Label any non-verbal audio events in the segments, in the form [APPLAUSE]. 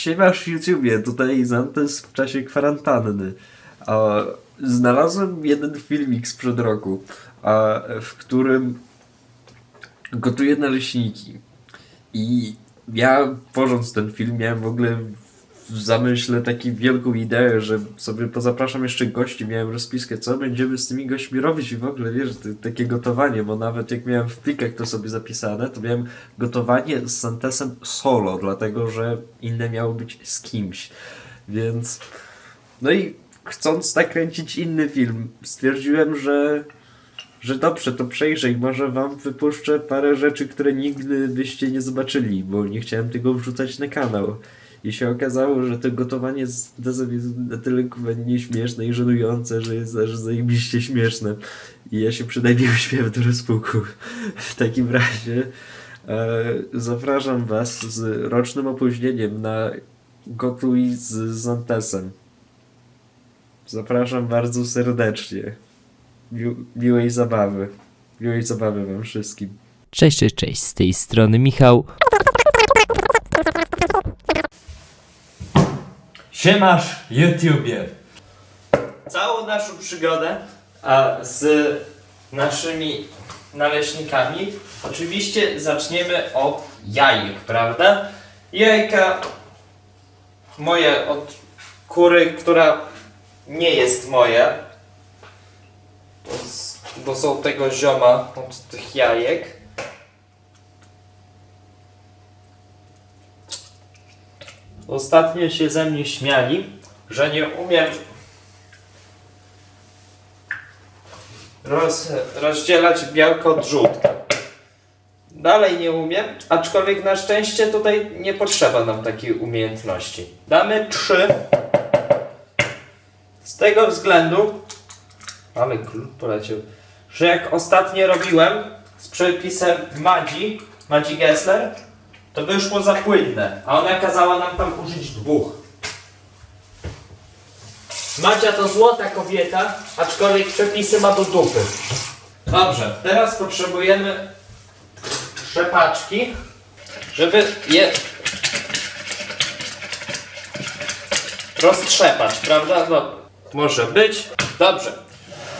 Siemasz YouTubie, tutaj Zantes w czasie kwarantanny. A, znalazłem jeden filmik sprzed roku, a, w którym gotuję naleśniki. I ja tworząc ten film miałem w ogóle w zamyśle taką wielką ideę, że sobie pozapraszam jeszcze gości, miałem rozpiskę, co będziemy z tymi gośćmi robić i w ogóle, wiesz, takie gotowanie, bo nawet jak miałem w plikach to sobie zapisane, to miałem gotowanie z Santesem solo, dlatego, że inne miało być z kimś, więc no i chcąc nakręcić inny film, stwierdziłem, że że dobrze, to przejrzę i może wam wypuszczę parę rzeczy, które nigdy byście nie zobaczyli, bo nie chciałem tego wrzucać na kanał. I się okazało, że to gotowanie jest na tyle nieśmieszne i żenujące, że jest aż zajebiście śmieszne. I ja się przynajmniej [LAUGHS] uśmiałem do rozpuku. W takim razie e, zapraszam was z rocznym opóźnieniem na Gotuj z Zantesem. Zapraszam bardzo serdecznie. Mił, miłej zabawy. Miłej zabawy wam wszystkim. Cześć, cześć, cześć, z tej strony Michał. Siemasz YouTubie. całą naszą przygodę a z naszymi naleśnikami oczywiście zaczniemy od jajek, prawda? Jajka moje od kury, która nie jest moja, bo, z, bo są tego zioma od tych jajek. Ostatnio się ze mnie śmiali, że nie umiem roz, rozdzielać białko od żółtka. Dalej nie umiem, aczkolwiek na szczęście tutaj nie potrzeba nam takiej umiejętności. Damy 3. Z tego względu, ale król poleciał, że jak ostatnio robiłem z przepisem Madzi, Madzi Gessler, to wyszło za płynne, a ona kazała nam tam użyć dwóch. Macia to złota kobieta, aczkolwiek przepisy ma do dupy. Dobrze, teraz potrzebujemy trzepaczki, żeby je roztrzepać, prawda? No, może być. Dobrze.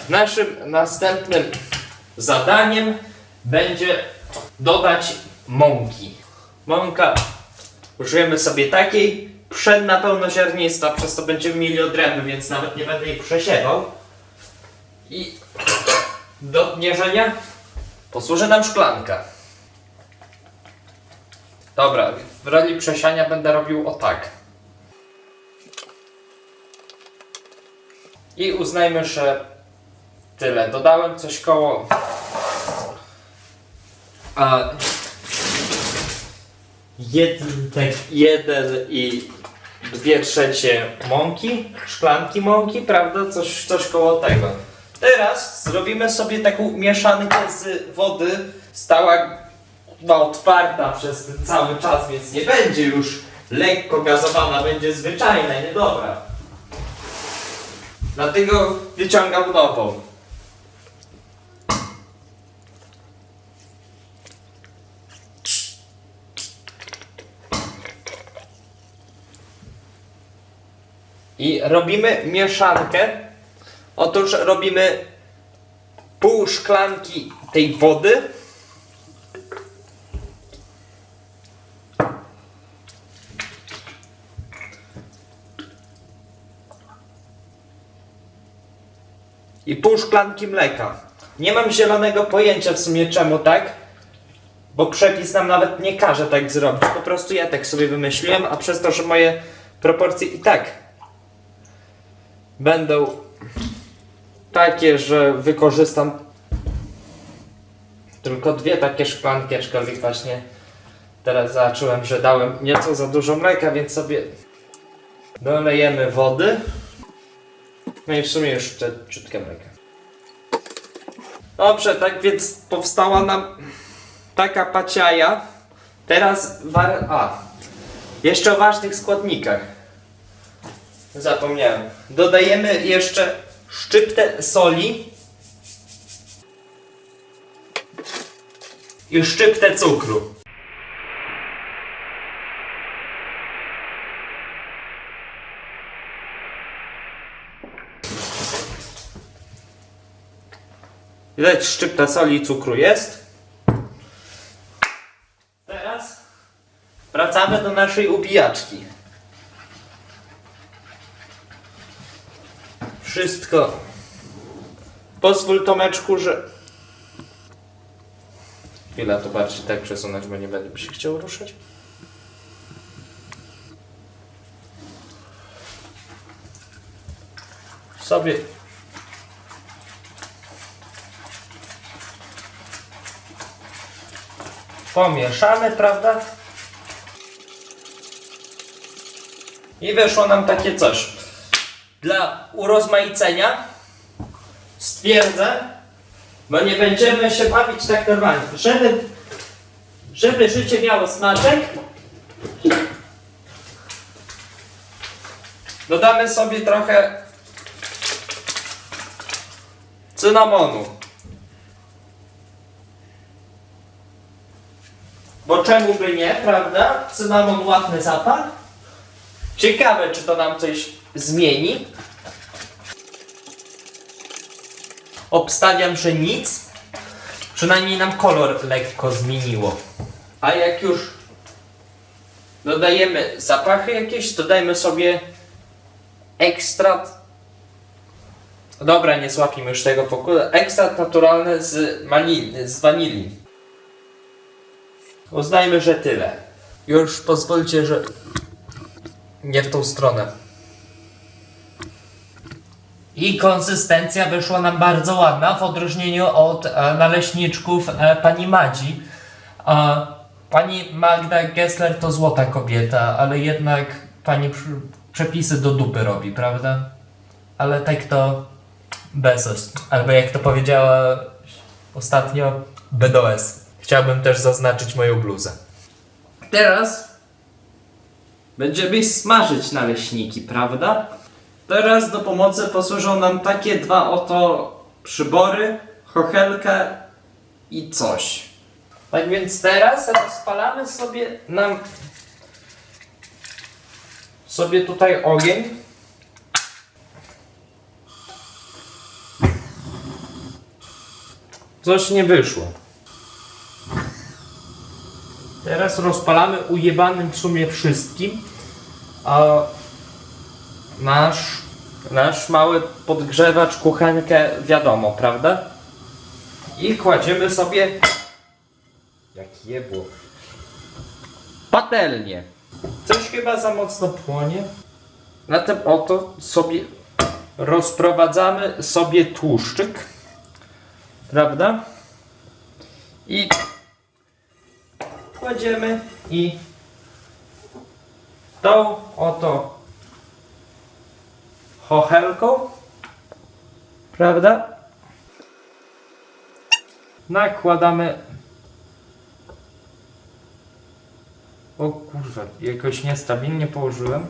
Naszym następnym zadaniem będzie dodać mąki. Mąka użyjemy sobie takiej pszenna pełnoziarnista, przez to będziemy mieli więc nawet nie będę jej przesiewał. I do mierzenia posłuży nam szklanka. Dobra, w roli przesiania będę robił o tak. I uznajmy, że tyle. Dodałem coś koło... A, jeden, jeden i dwie trzecie mąki, szklanki mąki, prawda? Coś, coś koło tego. Teraz zrobimy sobie taką mieszankę z wody. Stała no, otwarta przez ten cały czas, więc nie będzie już lekko gazowana, będzie zwyczajna, niedobra. Dlatego wyciągam nową. I robimy mieszankę. Otóż robimy pół szklanki tej wody. I pół szklanki mleka. Nie mam zielonego pojęcia w sumie czemu tak. Bo przepis nam nawet nie każe tak zrobić. Po prostu ja tak sobie wymyśliłem, a przez to, że moje proporcje i tak będą takie, że wykorzystam tylko dwie takie szklanki, aczkolwiek właśnie teraz zacząłem, że dałem nieco za dużo mleka, więc sobie dolejemy wody. No i w sumie już te ciutkie mleka. Dobrze, tak więc powstała nam taka paciaja. Teraz war... A, jeszcze o ważnych składnikach. Zapomniałem. Dodajemy jeszcze szczyptę soli i szczyptę cukru. Widać szczypta soli i cukru jest. Teraz wracamy do naszej ubijaczki. Wszystko. Pozwól Tomeczku, że... Chwila, to bardziej tak przesunąć, bo nie będę się chciał ruszać. Sobie pomieszamy, prawda? I wyszło nam takie coś. Dla urozmaicenia stwierdzę, bo nie będziemy się bawić tak normalnie. Żeby, żeby życie miało smaczek, dodamy sobie trochę cynamonu. Bo czemu by nie, prawda? Cynamon ładny zapach. Ciekawe, czy to nam coś zmieni. Obstawiam, że nic. Przynajmniej nam kolor lekko zmieniło. A jak już dodajemy zapachy jakieś, dodajmy sobie ekstrat. Dobra, nie złapimy już tego pokusu. Ekstrat naturalny z, maliny, z wanilii. Uznajmy, że tyle. Już pozwólcie, że nie w tą stronę. I konsystencja wyszła nam bardzo ładna, w odróżnieniu od e, naleśniczków e, pani Madzi. E, pani Magda Gessler to złota kobieta, ale jednak pani pr- przepisy do dupy robi, prawda? Ale tak to Bezos. Albo jak to powiedziała ostatnio, BDOS. Chciałbym też zaznaczyć moją bluzę. Teraz będziemy smażyć naleśniki, prawda? Teraz do pomocy posłużą nam takie dwa oto przybory, chochelka i coś. Tak więc teraz rozpalamy sobie nam sobie tutaj ogień. Coś nie wyszło. Teraz rozpalamy ujebanym w sumie wszystkim. A nasz, nasz mały podgrzewacz, kuchenkę, wiadomo, prawda? I kładziemy sobie. Jak jebło. Patelnię. Coś chyba za mocno płonie. Na tym oto sobie rozprowadzamy sobie tłuszczyk. Prawda? I kładziemy i tą oto chochelką, prawda? Nakładamy. O kurwa, jakoś niestabilnie położyłem.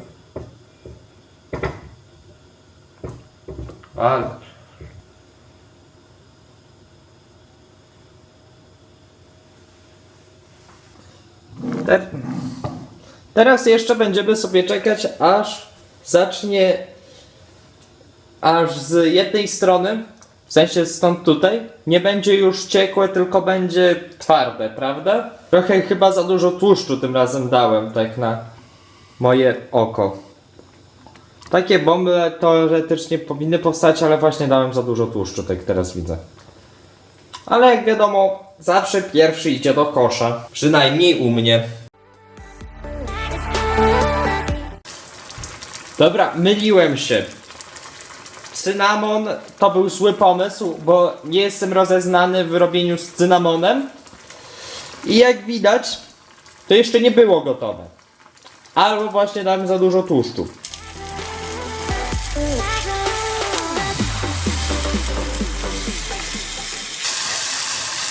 Ale. Te... Teraz jeszcze będziemy sobie czekać, aż zacznie. Aż z jednej strony, w sensie stąd tutaj, nie będzie już ciekłe, tylko będzie twarde, prawda? Trochę chyba za dużo tłuszczu tym razem dałem, tak na moje oko. Takie bomby teoretycznie powinny powstać, ale właśnie dałem za dużo tłuszczu, tak teraz widzę. Ale jak wiadomo, zawsze pierwszy idzie do kosza. Przynajmniej u mnie. Dobra, myliłem się. Cynamon to był zły pomysł, bo nie jestem rozeznany w robieniu z cynamonem. I jak widać, to jeszcze nie było gotowe. Albo właśnie dałem za dużo tłuszczu.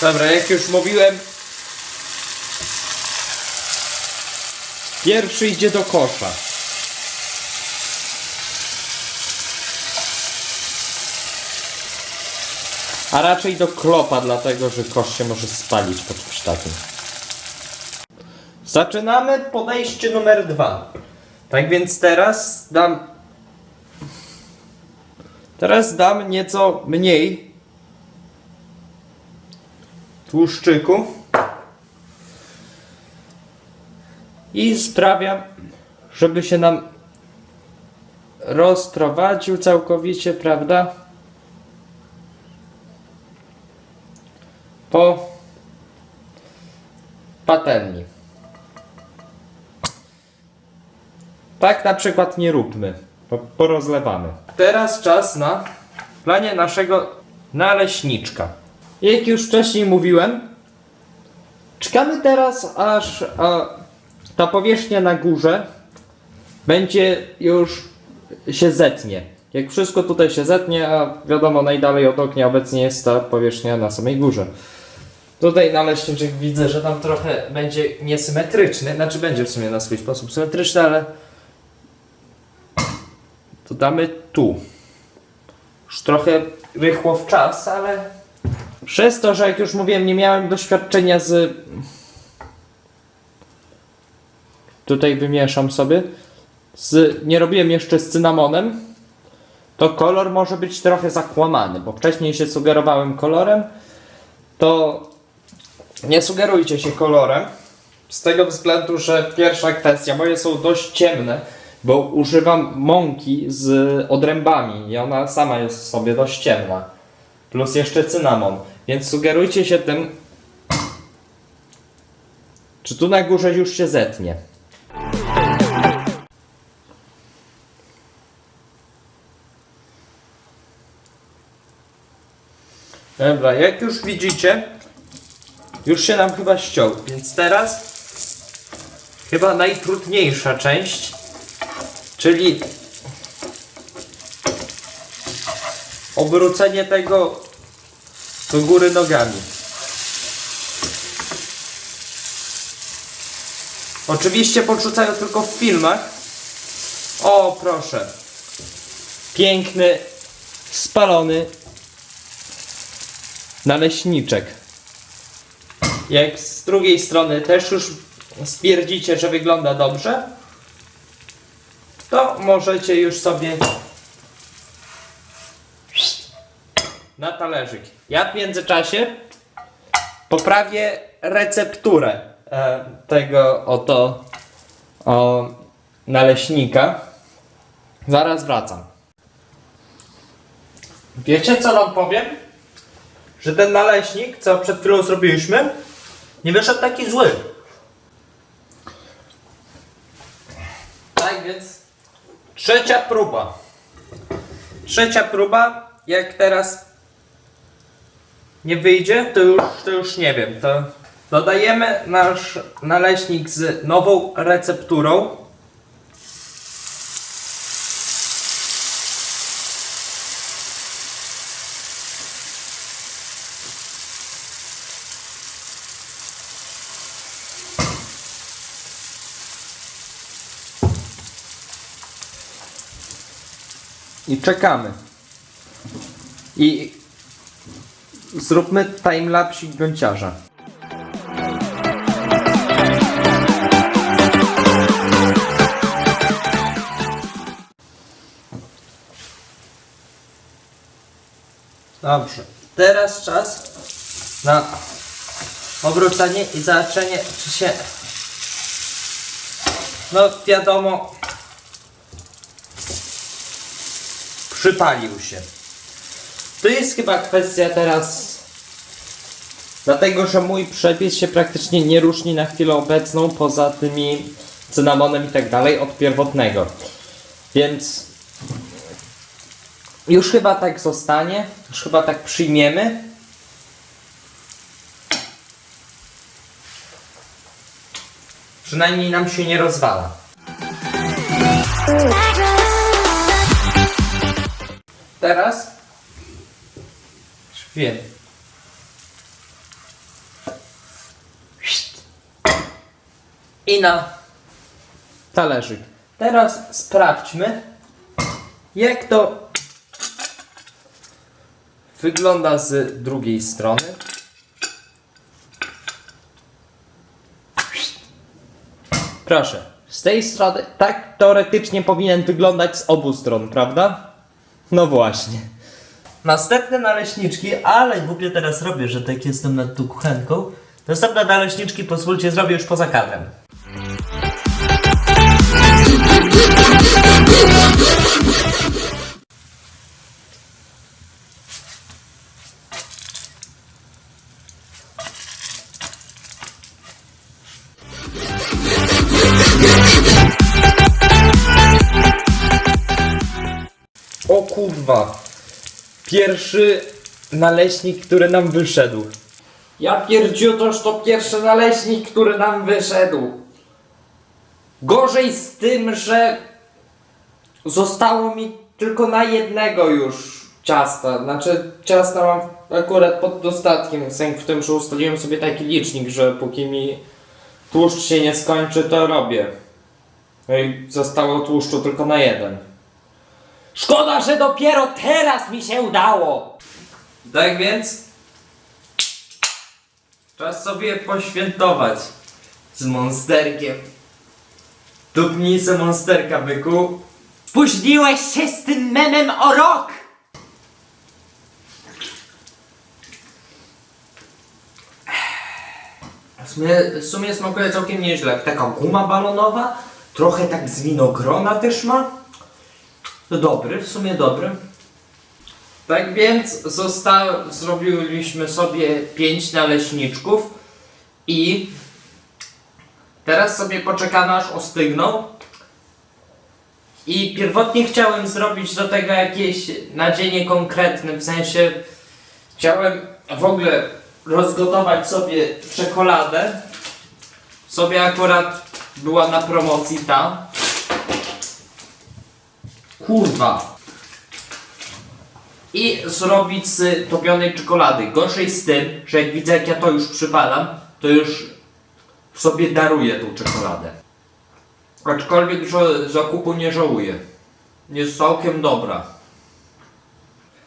Dobra, jak już mówiłem, pierwszy idzie do kosza. A raczej do klopa, dlatego że kosz się może spalić pod psztakiem. Zaczynamy podejście numer dwa. Tak więc teraz dam. Teraz dam nieco mniej tłuszczyku i sprawiam, żeby się nam rozprowadził całkowicie, prawda? Po patelni. Tak na przykład nie róbmy, bo porozlewamy. Teraz czas na planie naszego naleśniczka. Jak już wcześniej mówiłem, czekamy teraz aż a, ta powierzchnia na górze będzie już się zetnie. Jak wszystko tutaj się zetnie, a wiadomo najdalej od ognia obecnie jest ta powierzchnia na samej górze. Tutaj naleśniczek widzę, że tam trochę będzie niesymetryczny, znaczy będzie w sumie na swój sposób symetryczny, ale to damy tu. Już trochę rychło w czas, ale przez to, że jak już mówiłem, nie miałem doświadczenia z. Tutaj wymieszam sobie. Z... Nie robiłem jeszcze z cynamonem. To kolor może być trochę zakłamany, bo wcześniej się sugerowałem kolorem. To nie sugerujcie się kolorem. Z tego względu, że pierwsza kwestia, moje są dość ciemne, bo używam mąki z odrębami i ona sama jest sobie dość ciemna. Plus jeszcze cynamon. Więc sugerujcie się tym, czy tu na górze już się zetnie. Dobra, jak już widzicie, już się nam chyba ściął, więc teraz chyba najtrudniejsza część, czyli obrócenie tego do góry nogami. Oczywiście podrzucają tylko w filmach. O, proszę. Piękny, spalony naleśniczek. Jak z drugiej strony też już stwierdzicie, że wygląda dobrze, to możecie już sobie na talerzyk. Ja w międzyczasie poprawię recepturę e, tego oto o, naleśnika. Zaraz wracam. Wiecie co wam powiem? Że ten naleśnik, co przed chwilą zrobiliśmy, nie wyszedł taki zły. Tak więc trzecia próba. Trzecia próba, jak teraz nie wyjdzie, to już, to już nie wiem. To dodajemy nasz naleśnik z nową recepturą. I czekamy. I zróbmy timelapsik gąciarza. Dobrze. Teraz czas na obrócenie i zobaczenie, czy się. No, wiadomo, przypalił się. To jest chyba kwestia teraz. Dlatego, że mój przepis się praktycznie nie różni na chwilę obecną, poza tymi cynamonem i tak dalej, od pierwotnego. Więc już chyba tak zostanie, już chyba tak przyjmiemy. Przynajmniej nam się nie rozwala. Teraz wiem. I na talerzyk. Teraz sprawdźmy, jak to wygląda z drugiej strony. Proszę, z tej strony tak teoretycznie powinien wyglądać z obu stron, prawda? No właśnie. Następne naleśniczki, ale głupio teraz robię, że tak jestem nad tą kuchenką. Następne naleśniczki pozwólcie zrobię już poza kadrem. O kurwa. Pierwszy naleśnik, który nam wyszedł. Ja pierdziu, toż to pierwszy naleśnik, który nam wyszedł. Gorzej z tym, że zostało mi tylko na jednego już ciasta. Znaczy ciasta mam akurat pod dostatkiem, sęk w tym, że ustaliłem sobie taki licznik, że póki mi tłuszcz się nie skończy, to robię. No i zostało tłuszczu tylko na jeden. Szkoda, że dopiero teraz mi się udało! Tak więc czas sobie poświętować z monsterkiem. Tupnij se monsterka, byku. Spóźniłeś się z tym memem o rok! W sumie, w sumie smakuje całkiem nieźle. Taka guma balonowa, trochę tak z winogrona też ma. To dobry, w sumie dobry. Tak więc zosta- zrobiliśmy sobie pięć naleśniczków i teraz sobie poczekamy aż ostygną. I pierwotnie chciałem zrobić do tego jakieś nadzienie konkretne, w sensie chciałem w ogóle rozgotować sobie czekoladę. Sobie akurat była na promocji ta. Kurwa. I zrobić z topionej czekolady. Gorzej z tym, że jak widzę jak ja to już przypalam, to już sobie daruję tą czekoladę. Aczkolwiek że zakupu nie żałuję. Jest całkiem dobra.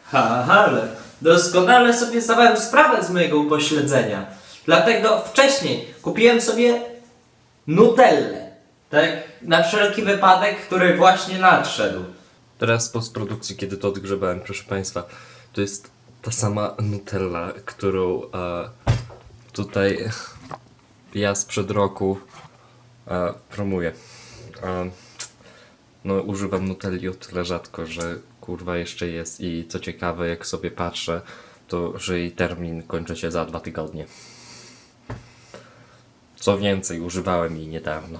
Ha, ale doskonale sobie zdawałem sprawę z mojego upośledzenia. Dlatego wcześniej kupiłem sobie Nutellę. Tak, na wszelki wypadek, który właśnie nadszedł. Teraz w postprodukcji, kiedy to odgrzebałem, proszę Państwa, to jest ta sama Nutella, którą e, tutaj ja sprzed roku e, promuję. E, no, używam Nutelli o tyle rzadko, że kurwa jeszcze jest i co ciekawe, jak sobie patrzę, to że jej termin kończy się za dwa tygodnie. Co więcej, używałem jej niedawno.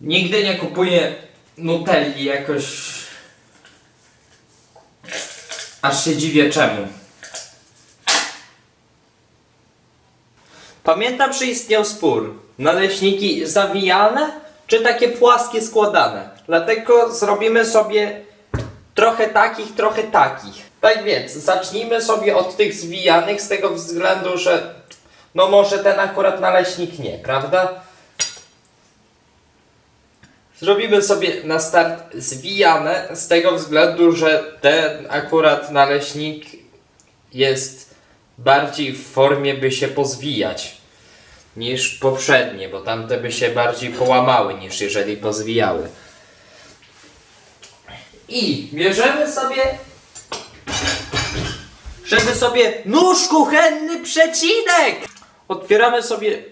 Nigdy nie kupuję Nutelli jakoś. Aż się dziwię czemu. Pamiętam, że istniał spór. Naleśniki zawijane, czy takie płaskie składane. Dlatego zrobimy sobie trochę takich, trochę takich. Tak więc, zacznijmy sobie od tych zwijanych z tego względu, że no może ten akurat naleśnik nie, prawda? Zrobimy sobie na start zwijane z tego względu, że ten akurat naleśnik jest bardziej w formie by się pozwijać niż poprzednie, bo tamte by się bardziej połamały niż jeżeli pozwijały. I bierzemy sobie żeby sobie nóż kuchenny przecinek! Otwieramy sobie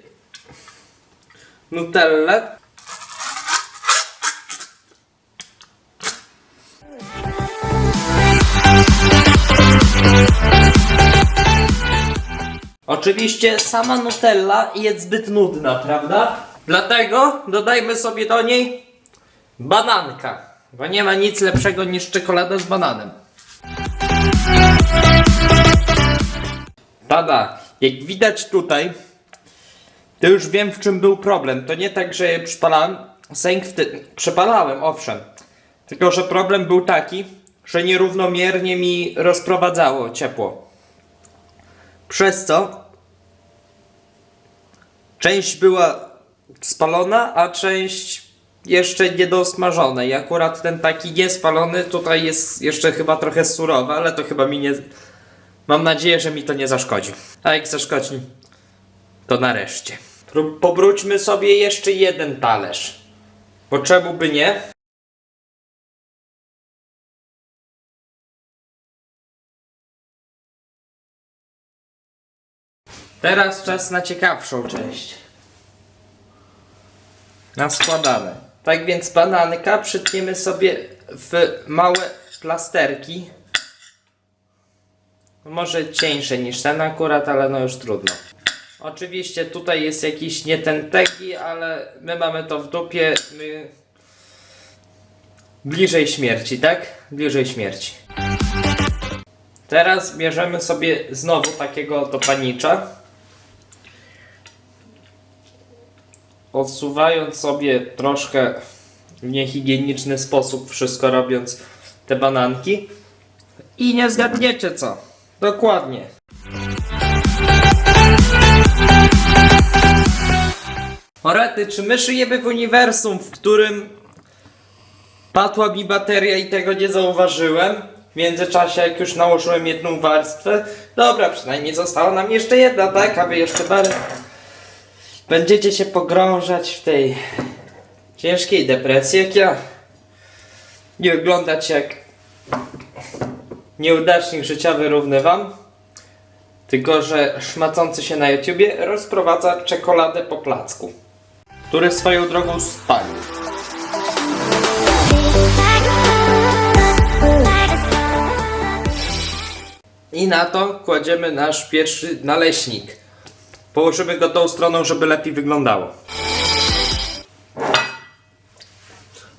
Nutellę. Oczywiście sama Nutella jest zbyt nudna, prawda? Dlatego dodajmy sobie do niej bananka, bo nie ma nic lepszego niż czekolada z bananem. Tada, jak widać tutaj, to już wiem w czym był problem. To nie tak, że je przypalałem, sęk przepalałem, owszem. Tylko, że problem był taki, że nierównomiernie mi rozprowadzało ciepło. Przez co część była spalona, a część jeszcze niedosmażona. I akurat ten taki niespalony tutaj jest jeszcze chyba trochę surowy, ale to chyba mi nie... Mam nadzieję, że mi to nie zaszkodzi. A jak zaszkodzi, to nareszcie. Pobróćmy sobie jeszcze jeden talerz. Bo czemu by nie? Teraz czas na ciekawszą część. Na składane. Tak więc bananka przytniemy sobie w małe plasterki. Może cieńsze niż ten akurat, ale no już trudno. Oczywiście tutaj jest jakiś nie ten ale my mamy to w dupie. My... Bliżej śmierci, tak? Bliżej śmierci. Teraz bierzemy sobie znowu takiego oto Odsuwając sobie troszkę w niehigieniczny sposób, wszystko robiąc te bananki. I nie zgadniecie co. Dokładnie. Orety, czy my żyjemy w uniwersum, w którym padła mi bateria i tego nie zauważyłem? W międzyczasie, jak już nałożyłem jedną warstwę. Dobra, przynajmniej została nam jeszcze jedna, tak? A wy jeszcze bardzo będziecie się pogrążać w tej ciężkiej depresji, jak ja. Nie wyglądać jak nieudacznik życiowy równy wam. Tylko, że szmacący się na YouTubie rozprowadza czekoladę po placku, który swoją drogą spalił. I na to kładziemy nasz pierwszy naleśnik. Położymy go tą stroną, żeby lepiej wyglądało.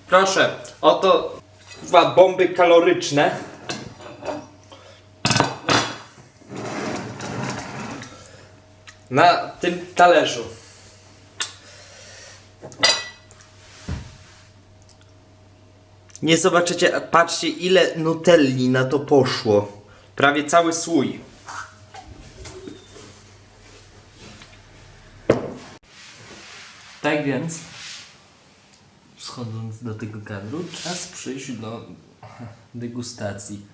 Proszę, oto dwa bomby kaloryczne. Na tym talerzu. Nie zobaczycie, patrzcie ile nutelli na to poszło. Prawie cały słój. Tak więc, schodząc do tego kadru, czas przyjść do degustacji.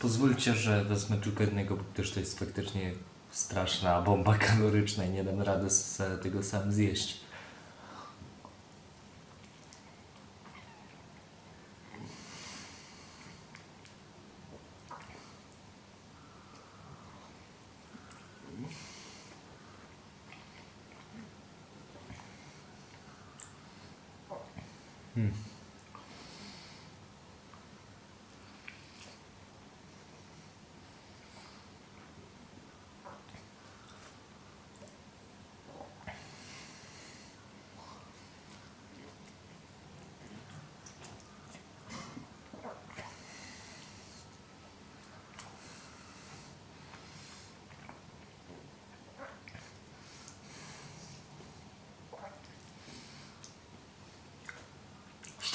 Pozwólcie, że wezmę tylko jednego, bo też to jest faktycznie straszna bomba kaloryczna i nie dam rady tego sam zjeść. Hmm.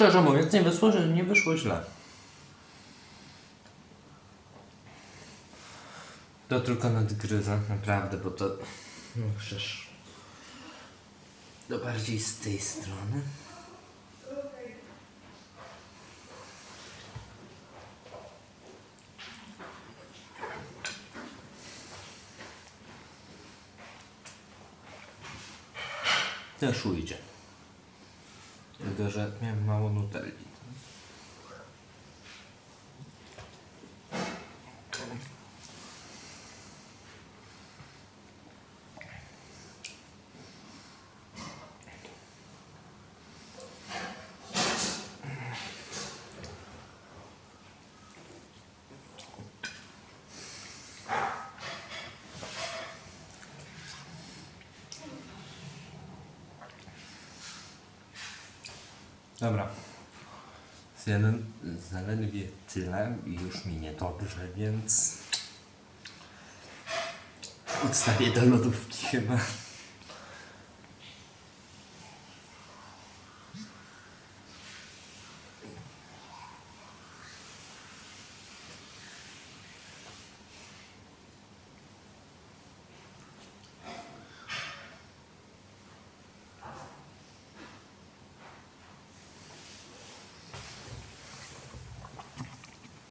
Szczerze mówiąc, nie wyszło, że nie wyszło źle. To tylko nadgryzę, naprawdę, bo to... No przecież... To bardziej z tej strony. Też ujdzie. Tylko, że miałem mało Dobra. Zjadłem zaledwie tyle i już mi niedobrze, więc odstawię do lodówki chyba.